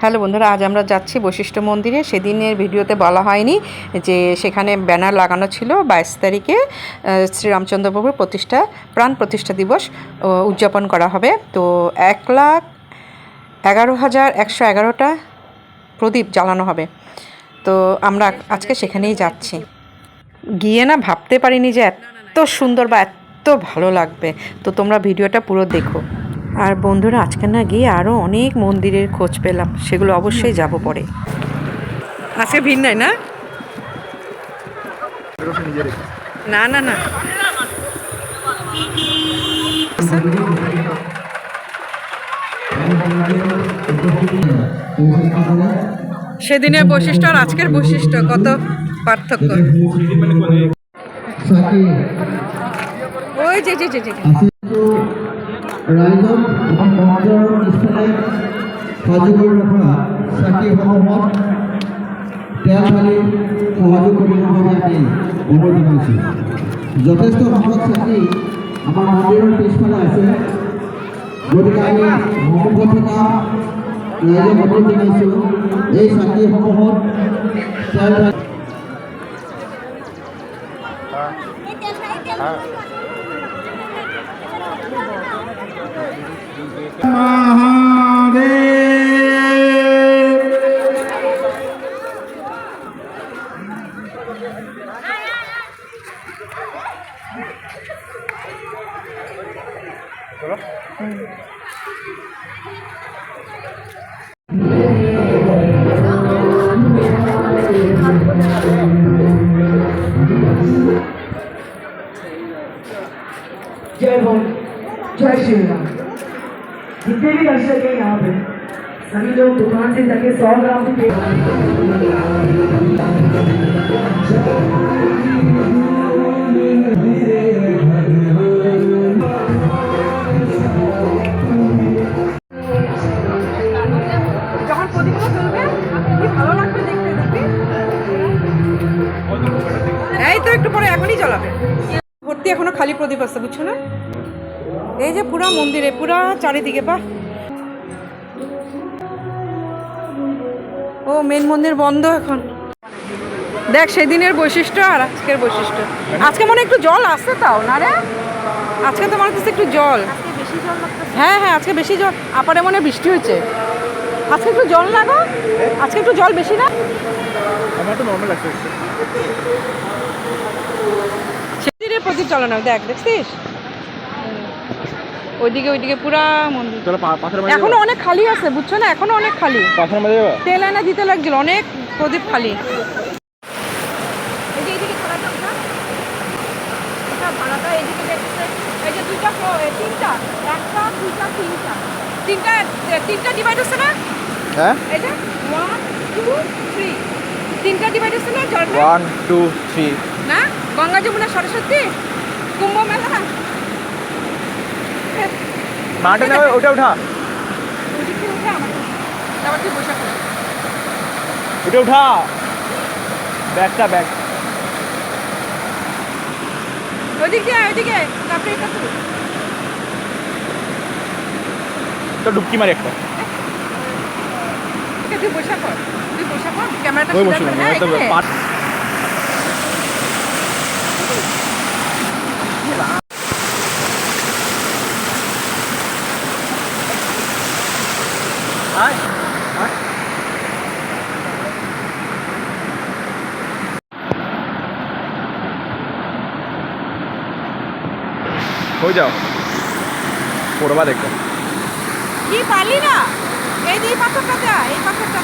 Hello বন্ধুরা আজ আমরা যাচ্ছি বৈশিষ্ট্য মন্দিরে। সেদিনের ভিডিওতে বলা হয়নি যে সেখানে ব্যানার লাগানো ছিল বাইশ তারিখে আহ, শ্রীরামচন্দ্র প্রভুর প্রতিষ্ঠা প্রাণ প্রতিষ্ঠা দিবস উদযাপন করা হবে। তো এক লাখ এগারো হাজার একশো এগারোটা প্রদীপ জ্বালানো হবে। তো আমরা আজকে সেখানেই যাচ্ছি। গিয়ে না ভাবতে পারিনি যে এত সুন্দর বা এত ভালো লাগবে। তো তোমরা ভিডিওটা পুরো দেখো। আর বন্ধুরা, আজকে না গিয়ে আরও অনেক মন্দিরের খোঁজ পেলাম, সেগুলো অবশ্যই যাব পরে। আজকে ভিড় নাই না? না না না। সেদিনের বৈশিষ্ট্য আর আজকের বৈশিষ্ট্য, কত পার্থক্য। ওই যে যে যে। যে ৰাইজক এখন সমাজৰ পিছফালে সাজু কৰি ৰখা চাকিসমূহত তেল ঢালি সহযোগ কৰিব বাবে আমি অনুৰোধ জনাইছোঁ। যথেষ্ট সংখ্যক চাকি আমাৰ মন্দিৰৰ পিছফালে আছে। গতিকে আমি সন্মুখত থকা ৰাইজক অনুৰোধ জনাইছোঁ। এই 여러분, 좋아하십니다. जितने भी दर्शक हैं यहाँ पे सभी लोग दुकान से जाके सौ ग्राम की केक যখন প্রদীপটা চলবে কি ভালো লাগবে দেখতে দেখবি এই তো একটু পরে এখনই জ্বালাবে ভর্তি এখনো খালি প্রদীপ আছে বুঝছো না এই যে পুরা মন্দিরে পুরা চারিদিকে পা ও মেন মন্দির বন্ধ এখন। দেখ সেদিনের বৈশিষ্ট্য আর আজকের বৈশিষ্ট্য। আজকে মনে হয় একটু জল আসছে তাও না রে? আজকে তো মনে হচ্ছে একটু জল। হ্যাঁ হ্যাঁ আজকে বেশি জল। আপারে মনে হয় বৃষ্টি হয়েছে। আজকে একটু জল না গো? আজকে একটু জল বেশি না? আমার তো নর্মাল লাগছে সেদিনের প্রদীপ চালানো দেখ দেখছিস? ওইদিকে ওইদিকে পুরা মন্দির। এখনও অনেক খালি আছে বুঝছ না? এখনও অনেক খালি। তেল এনে দিতে লাগছিল অনেক প্রদীপ খালি। এটা তিনটা তিনটা। তিনটা তিনটা ডিভাইড হচ্ছে না? হ্যাঁ? যে ওয়ান টু থ্রি তিনটা ডিভাইড হচ্ছে না ওয়ান টু থ্রি না? গঙ্গা যমুনা সরস্বতী? কুম্ভ মেলা? মাঠে নেবে ওটা উঠা। ওটা উঠা ব্যাগটা ব্যাগ। আয়, ওইদিকে তারপরে এটা তো ডুবকি মারি একটা। তুই বসে পড় তুই বসে পড় ক্যামেরাটা ওই সোজা বসে কর, হ্যাঁ, যাও। পড়বা দেখো। কি পারলি না? এই যে এই পাথরটা যা এই পাথরটা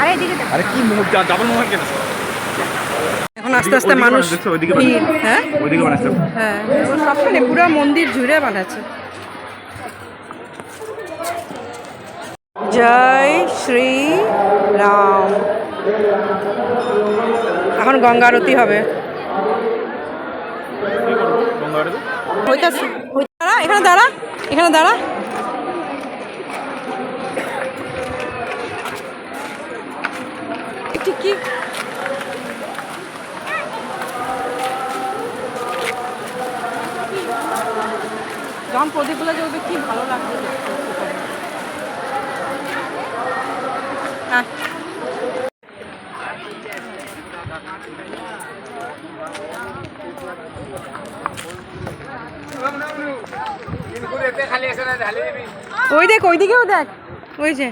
আরে কি মুখ ডাবল মুখ কেন? এখন আস্তে আস্তে মানুষ ওইদিকে হ্যাঁ? ওইদিকে বানাচ্ছে। হ্যাঁ সবখানে পুরো মন্দির জুড়ে বানাচ্ছে। জয় শ্রী রাম। এখন গঙ্গা আরতি হবে। গঙ্গা আরতি? হইতাছে। দাঁড়া এখানে দাঁড়া এখানে দাঁড়া। কি? যখন প্রদীপগুলো জ্বলবে কি ভালো লাগবে। হ্যাঁ। ওই দেখ ওইদিকেও দেখ। ওই যে।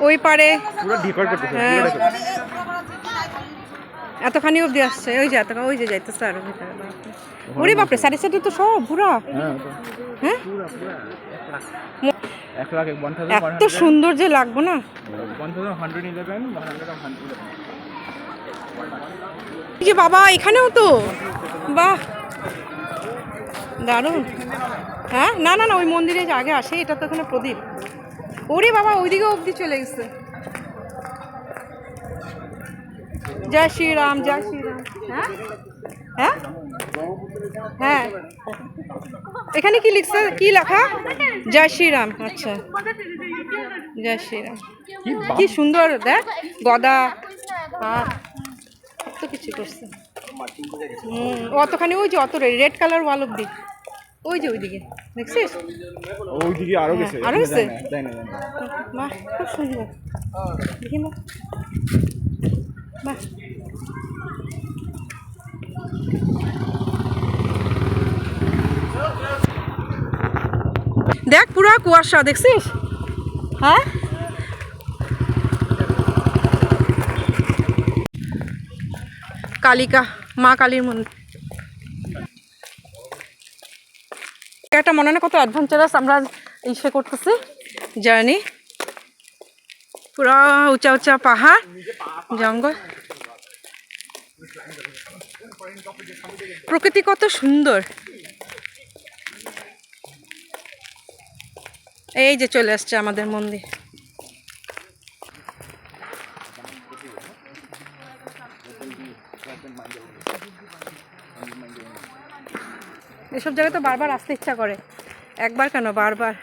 ওই পারে হ্যাঁ। এতখানি অবধি আসছে ওই যে এতখানি ওই যে যাইতেছে আরও ভিতরে। ওরে বাপরে সাইডে সাইডে তো সব পুরা হ্যাঁ। হ্যাঁ এত সুন্দর যে লাগবো না যে বাবা এখানেও তো বাহ দারুণ হ্যাঁ না না না ওই মন্দিরে যে আগে আসে এটা তো এখানে প্রদীপ ওরে বাবা, ওইদিকে অবধি চলে গেছে। জয় শ্রীরাম জয় শ্রীরাম। হ্যাঁ? হ্যাঁ? হ্যাঁ। এখানে কি লিখছে? কি লেখা? জয় শ্রীরাম আচ্ছা। জয় শ্রীরাম। কি সুন্দর, দেখ, গদা। হাত কত কিছু করছে। অতখানি ওই যে অত রেড কালার ওয়াল অব্দি ওই যে ওইদিকে দেখছিস? ওইদিকে আরও গেছে। আরও গেছে? তাই না। বাহ খুব সুন্দর। দেখি না। বাহ। দেখ পুরা কুয়াশা দেখছিস? হ্যাঁ? কালিকা মা কালীর মন্দির। একটা মনে না কত অ্যাডভেঞ্চারাস আমরা ইসে করতেছি। জার্নি পুরা উঁচা উঁচা পাহাড়, জঙ্গল। প্রকৃতি কত সুন্দর। এই যে চলে আসছে আমাদের মন্দির। এসব জায়গায় তো বারবার আসতে ইচ্ছা করে। একবার কেন? বারবার।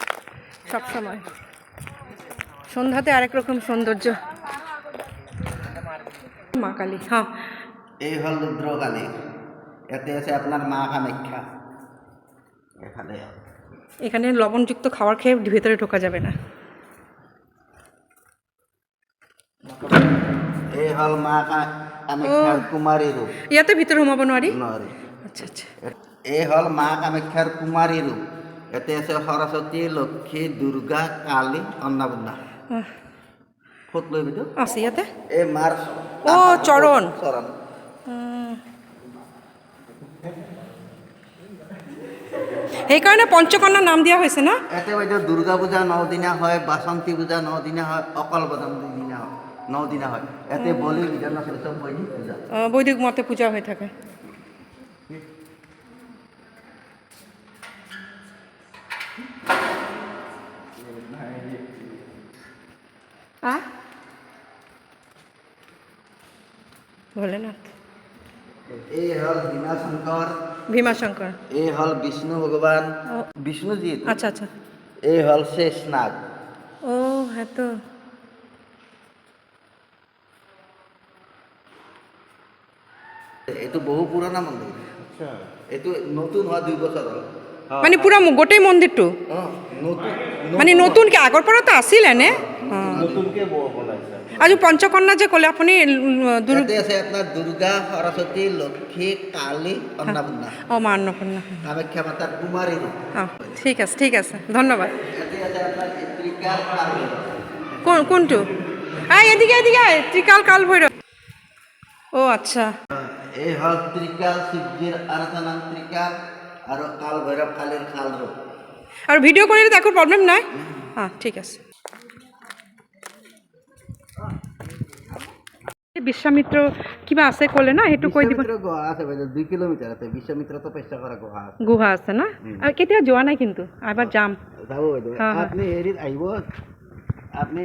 সব সময়। সন্ধ্যাতে আরেক রকম সৌন্দর্য। মা কালী। হ্যাঁ। এই হল রুদ্রকালী এতে আছে আপনার মা কামাখ্যা। এখানে। এখানে লবণযুক্ত খাবার খেয়ে ভেতরে ঢোকা যাবে না। এই হল মা কা- কামাখ্যার কুমারী রূপ। ইয়াতে ভিতরে ঘুমাবো নোৱাৰি আচ্ছা আচ্ছা। এই হল মা কামাখ্যার কুমারী রূপ এতে আছে সরস্বতী লক্ষ্মী দুর্গা কালী অন্নপূর্ণা ফুট লৈ বিদু? আছে ইয়াতে? এই মাৰ ও, চৰণ। চৰণ। সেইকাৰণে পঞ্চকন্যাৰ নাম দিয়া হৈছে না? ইয়াতে বাইদেউ দুৰ্গা পূজা নদিনা হয় বাসন্তী পূজা নদিনা হয় অকল বদন দুদিনা হয় নদিনা হয়। ইয়াতে বলি বিধান বৈদিক পূজা। বৈদিক মতে পূজা হৈ থাকে। আহ? ভোলেনাথ এই হল ভীমাশঙ্কৰ ভীমাশঙ্কৰ এই হল বিষ্ণু ভগৱান বিষ্ণুজী। আচ্ছা আচ্ছা। এই হল শেষ নাগ। ও হ্যাঁ তো। এইটো বহু পুৰণা মন্দিৰ এইটো নতুন হোৱা দুই বছৰ হ'ল। মানে পুৰা ম- গোটেই মন্দিৰটো অঁ নতুন মানে নতুনকৈ আগৰ পৰাতো আছিল এনে অঁ আৰু পঞ্চকন্যা যে ক'লে আপুনি উম, দুৰ ইয়াতে আছে আপোনাৰ দুৰ্গা সৰস্বতী লক্ষী কালী অন্নপূৰ্ণা অঁ মা অন্নপূৰ্ণা কামাখ্যা অঁ ঠিক আছে ঠিক আছে ধন্যবাদ। কোন কোনটো? আই এদিকে এদিকে আয়, ত্রিকাল কাল ভৈরব ও আচ্ছা। এই হল ত্ৰিকাল শিৱজীৰ আৰাধনা নাম আৰু কাল ভৈৰৱ কালীৰ কাল ৰূপ আৰু ভিডিঅ' কৰিলে তো একো প্ৰব্লেম নাই? অঁ ঠিক আছে। বিশ্বামিত্ৰ কিবা আছে ক'লে না? সেইটো কৈ দিব। গুহা আছে বাইদেউ দুই কিলোমিটাৰ আছে। বিশ্বমিত্ৰ তপস্যা কৰা গুহা আছে। গুহা আছে না? আৰু কেতিয়া যোৱা নাই কিন্তু? এবাৰ যাম। যাব বাইদেউ। আপুনি হেৰিত আহিব। আপুনি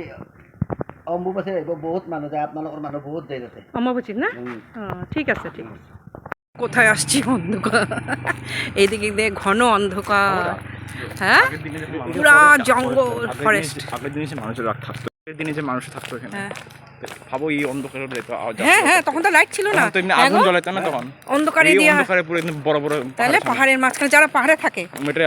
অম্বুবাচী আহিব। বহুত মানুহ যায়। আপোনালোকৰ মানুহ বহুত যায় তাতে অম্বাবতীর না? ও, ঠিক আছে ঠিক আছে। কোথায় আসছি অন্ধকার? এইদিকে দিয়ে ঘন অন্ধকার। হ্যাঁ? পুরা জঙ্গল ফরেস্ট দিনে যে মানুষ থাকতো এখানে। হ্যাঁ। ভাবো এই অন্ধকারে যেত হ্যাঁ হ্যাঁ তখন তো লাইট ছিল না। তো এমনি হ্যাঁ আগুন জ্বলাইতো না তখন। অন্ধকারে দিয়ে অন্ধকারে পুরো একদম বড় বড় তাহলে পাহাড়ের মাঝখানে যারা পাহাড়ে থাকে মেটে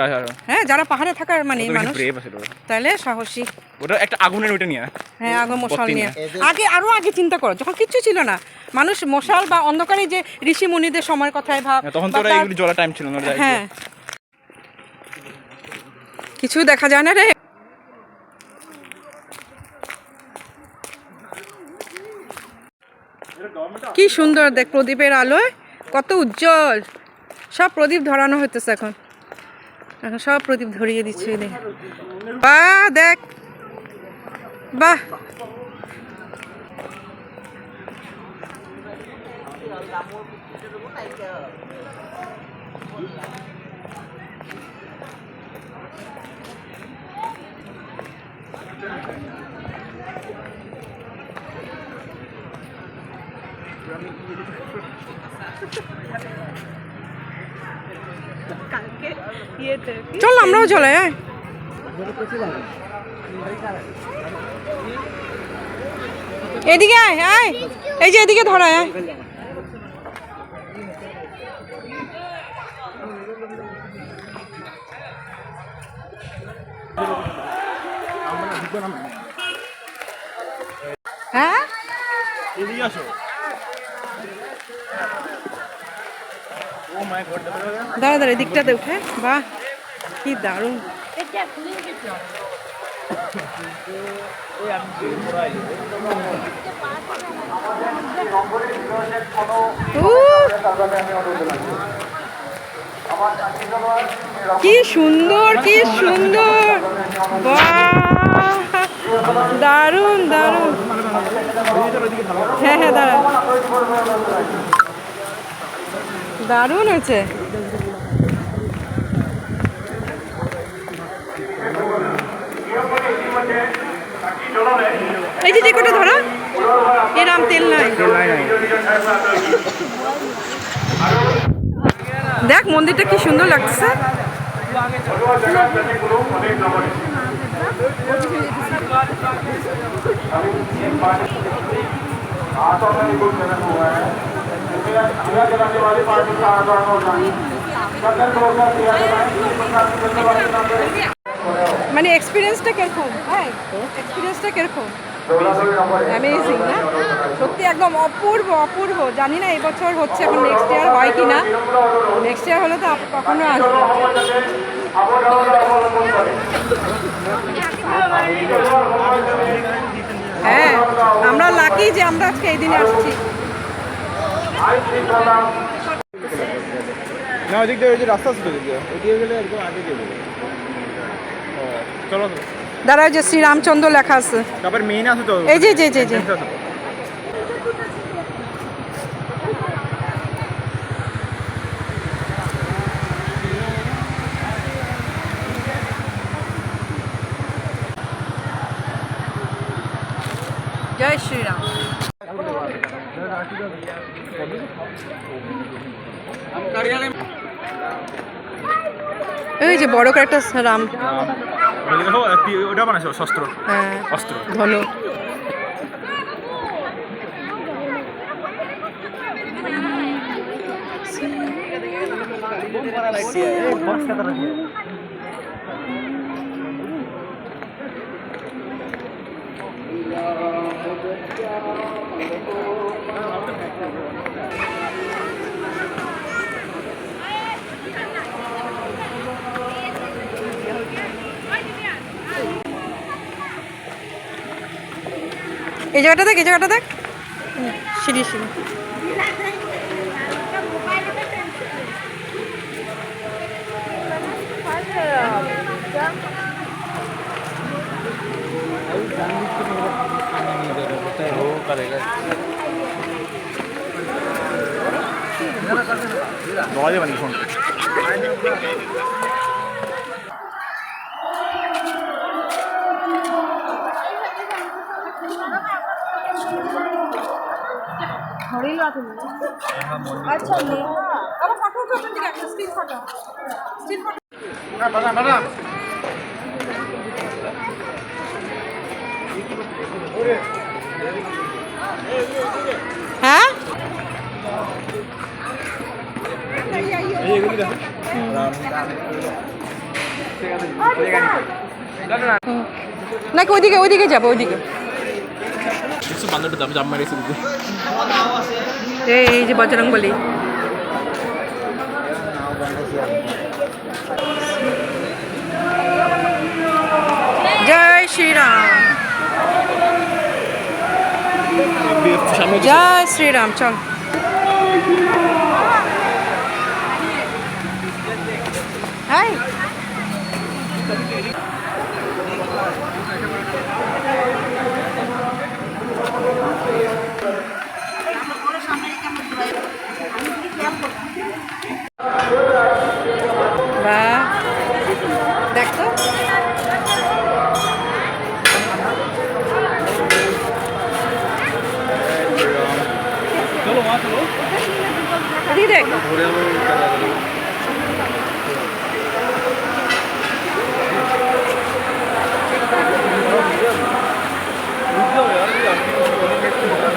হ্যাঁ যারা পাহাড়ে থাকার মানে মানুষ ব্রেভ আছে ওটা। তাহলে সাহসী। ওটা একটা আগুনের ওইটা নিয়ে হ্যাঁ আগে মশাল নিয়ে। আগে আরও আগে চিন্তা করো যখন কিচ্ছু ছিল না। মানুষ মশাল বা অন্ধকারে যে ঋষি মুনিদের সময়ের কথায় ভাব তখন তো এগুলি জ্বলা টাইম ছিল না হ্যাঁ। কিছু দেখা যায় না রে। কি সুন্দর দেখ প্রদীপের আলোয়, কত উজ্জ্বল। সব প্রদীপ ধরানো হইতেছে এখন। এখন সব প্রদীপ ধরিয়ে দিচ্ছে দেখ বাহ দেখ। বাহ। চল আমরাও চলে আয় এদিকে আয় আয়। এই যে এদিকে ধরায় আয়। হ্যাঁ? এদিকে আসো। দাঁড়া দাঁড়া দিকটাতে উঠে বাহ, কি দারুণ। কি সুন্দর কি সুন্দর। দারুণ দারুণ। হ্যাঁ হ্যাঁ দাঁড়া দারুণ হয়েছে। এই যে কটা ধরো এরাম তেল নাই। দেখ মন্দিরটা কি সুন্দর লাগছে। মানে এক্সপিরিয়েন্সটা কীরকম? হ্যাঁ এক্সপিরিয়েন্সটা কীরকম? অ্যামেজিং না? সত্যি একদম অপূর্ব অপূর্ব। জানি না এবছর হচ্ছে এখন নেক্সট ইয়ার হয় কি না নেক্সট ইয়ার হলে তো কখনো আসব। হ্যাঁ আমরা লাকি যে আমরা আজকে এই দিনে আসছি। না ওদিক দিয়ে ওই যে রাস্তা আছে তো ওদিক দিয়ে ওই দিয়ে গেলে একদম আগে দিয়ে দেবে চলো তো। দাঁড়ায় যে শ্রীরামচন্দ্র লেখা আছে। তারপর মেইন আছে তো। এই যে, যে, যে, যে। জয় শ্রীরাম। এই যে বড় করে একটা রাম। আম, ওই যে দেখো একটি ওটা বানাইছে শস্ত্র হ্যাঁ অস্ত্র ধনু। এই জায়গাটা দেখ এই জায়গাটা দেখ। সিঁড়ি সিঁড়ি। বলা যাবে নাকি তুমি আচ্ছা নেহা আবার ফটো উঠো ওখান থেকে একটা স্টিল ফটো স্টিল ফটো হ্যাঁ? এই এগুলি নাকি ওইদিকে ওইদিকে যাব ওইদিকে। দাম জাম মারিয়েছে এই যে বজরং বলি। জয় শ্রীরাম। জয় শ্রীরাম চল।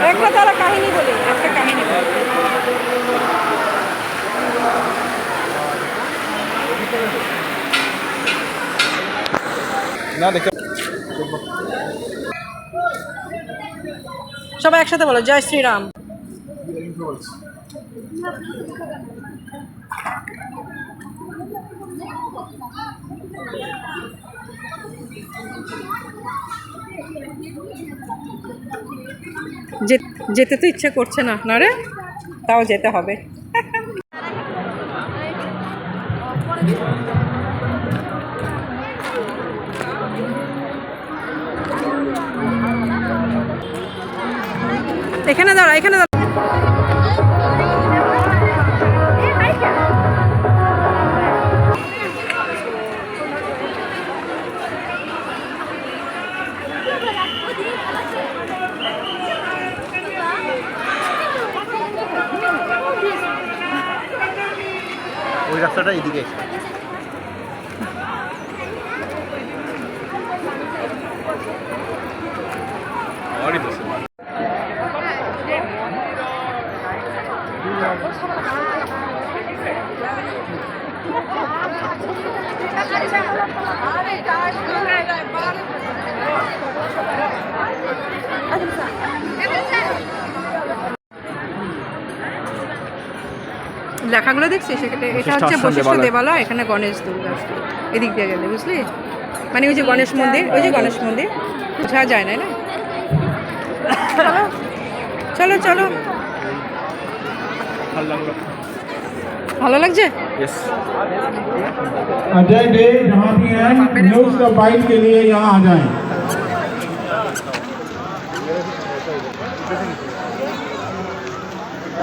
একটা তারা কাহিনী বলি একটা কাহিনী না সবাই একসাথে বলো জয় শ্রীরাম। যেতে তো ইচ্ছে করছে না আপনারে তাও যেতে হবে। এখানে দাঁড়া এখানে দাঁড়া। রাস্তাটা এদিকে আমারই তো লেখাগুলো দেখছিস এখানে এটা হচ্ছে বশিষ্ঠ বশিষ্ঠ দেবালয়। দেবালয় এখানে গণেশ দুর্গা এদিক দিয়ে গেলে বুঝলি মানে ওই যে গণেশ মন্দির ওই যে গণেশ মন্দির বোঝা যায় না না চলো চলো ভালো লাগলো ভালো লাগছে ইয়েস अजय डे जहाँ भी हैं न्यूज का बाइट के लिए यहाँ आ जाएं।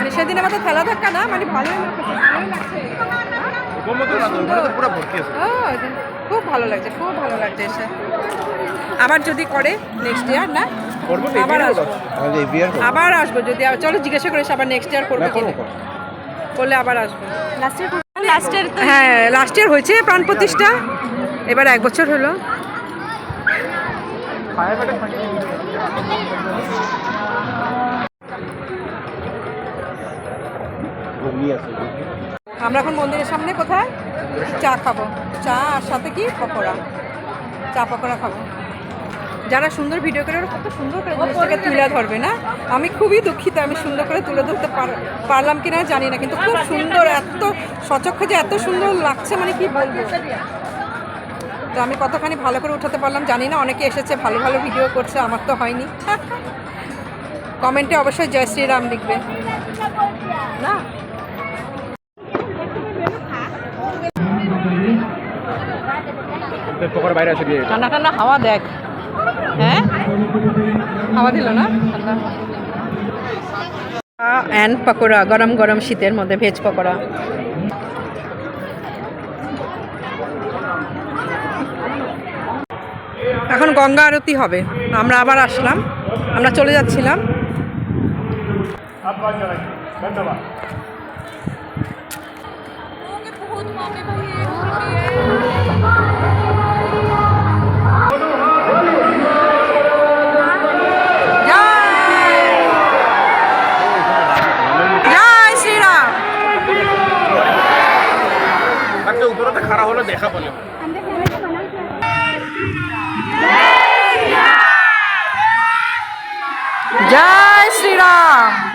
মানে সেদিন আমাদের খেলা ধাক্কা না মানে ভালোই লাগছে খুব ভালো লাগছে খুব ভালো লাগছে এসে। আবার যদি করে নেক্সট ইয়ার না? করব আবার আসব। আবার আসব যদি চলো জিজ্ঞাসা করে আবার নেক্সট ইয়ার করব। করলে আবার আসব। লাস্টের তো? হ্যাঁ লাস্ট ইয়ার হয়েছে প্রাণ প্রতিষ্ঠা। এবার এক বছর হলো ঘুগনি আছে আমরা এখন মন্দিরের সামনে কোথায়? চা খাব। চা আর সাথে কি? পকোড়া। চা পকোড়া খাব। যারা সুন্দর ভিডিও করে ওরা কত সুন্দর করে জিনিসটাকে তুলে ধরবে না? আমি খুবই দুঃখিত আমি সুন্দর করে তুলে ধরতে পার- পারলাম কিনা জানি না কিন্তু খুব সুন্দর এত সচক্ষে যে এত সুন্দর লাগছে মানে কি বলব? তো আমি কতখানি ভালো করে উঠাতে পারলাম জানি না অনেকে এসেছে ভালো ভালো ভিডিও করছে আমার তো হয়নি। কমেন্টে অবশ্যই জয় শ্রীরাম লিখবে। না? পকর বাইরে দিয়ে ঠান্ডা ঠান্ডা হাওয়া দেখ। হ্যাঁ? হাওয়া দিল না? ঠান্ডা অ্যান্ড পকোড়া গরম গরম শীতের মধ্যে ভেজ পকোড়া। এখন গঙ্গা আরতি হবে। আমরা আবার আসলাম। আমরা চলে যাচ্ছিলাম। ধন্যবাদ। উপরে খাড়া হলে দেখা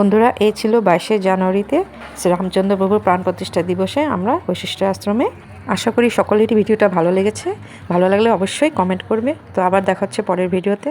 বন্ধুরা, এই ছিল বাইশে জানুয়ারিতে শ্রীরামচন্দ্র প্রভুর প্রাণ প্রতিষ্ঠা দিবসে আমরা বৈশিষ্ট্য আশ্রমে। আশা করি সকলেরই ভিডিওটা ভালো লেগেছে। ভালো লাগলে অবশ্যই কমেন্ট করবে। তো আবার দেখাচ্ছে পরের ভিডিওতে।